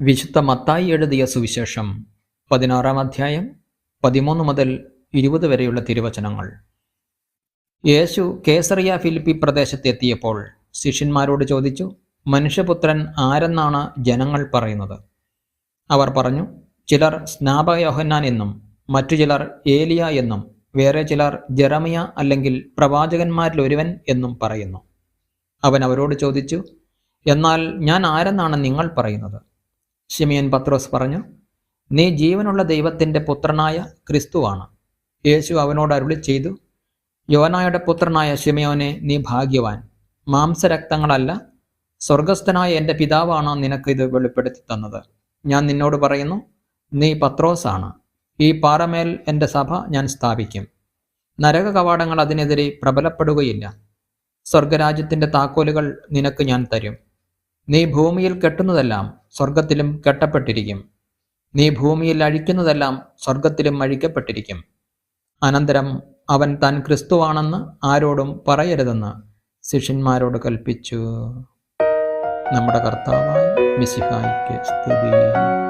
വിശുദ്ധ മത്തായി എഴുതിയ സുവിശേഷം പതിനാറാം അധ്യായം പതിമൂന്ന് മുതൽ ഇരുപത് വരെയുള്ള തിരുവചനങ്ങൾ. യേശു കേസറിയ ഫിലിപ്പി പ്രദേശത്തെത്തിയപ്പോൾ ശിഷ്യന്മാരോട് ചോദിച്ചു മനുഷ്യപുത്രൻ ആരെന്നാണ് ജനങ്ങൾ പറയുന്നത്? അവർ പറഞ്ഞു ചിലർ സ്നാപയോഹന്നാൻ എന്നും മറ്റു ചിലർ ഏലിയ എന്നും വേറെ ചിലർ ജെറമിയ അല്ലെങ്കിൽ പ്രവാചകന്മാരിൽ ഒരുവൻ എന്നും പറയുന്നു. അവൻ അവരോട് ചോദിച്ചു എന്നാൽ ഞാൻ ആരെന്നാണ് നിങ്ങൾ പറയുന്നത്? ഷിമിയൻ പത്രോസ് പറഞ്ഞു നീ ജീവനുള്ള ദൈവത്തിന്റെ പുത്രനായ ക്രിസ്തുവാണ്. യേശു അവനോട് അരുളി ചെയ്തു യോനായുടെ പുത്രനായ ഷിമയോനെ നീ ഭാഗ്യവാൻ. മാംസരക്തങ്ങളല്ല സ്വർഗസ്ഥനായ എന്റെ പിതാവാണ് നിനക്ക് ഇത് വെളിപ്പെടുത്തി തന്നത്. ഞാൻ നിന്നോട് പറയുന്നു നീ പത്രോസാണ്. ഈ പാറമേൽ എന്റെ സഭ ഞാൻ സ്ഥാപിക്കും. നരക കവാടങ്ങൾ അതിനെതിരെ പ്രബലപ്പെടുകയില്ല. സ്വർഗരാജ്യത്തിന്റെ താക്കോലുകൾ നിനക്ക് ഞാൻ തരും. നീ ഭൂമിയിൽ കെട്ടുന്നതെല്ലാം സ്വർഗത്തിലും കെട്ടപ്പെട്ടിരിക്കും. നീ ഭൂമിയിൽ അഴിക്കുന്നതെല്ലാം സ്വർഗത്തിലും അഴിക്കപ്പെട്ടിരിക്കും. അനന്തരം അവൻ താൻ ക്രിസ്തുവാണെന്ന് ആരോടും പറയരുതെന്ന് ശിഷ്യന്മാരോട് കൽപ്പിച്ചു. നമ്മുടെ കർത്താവായ മിശിഹായിക്ക് സ്തുതി.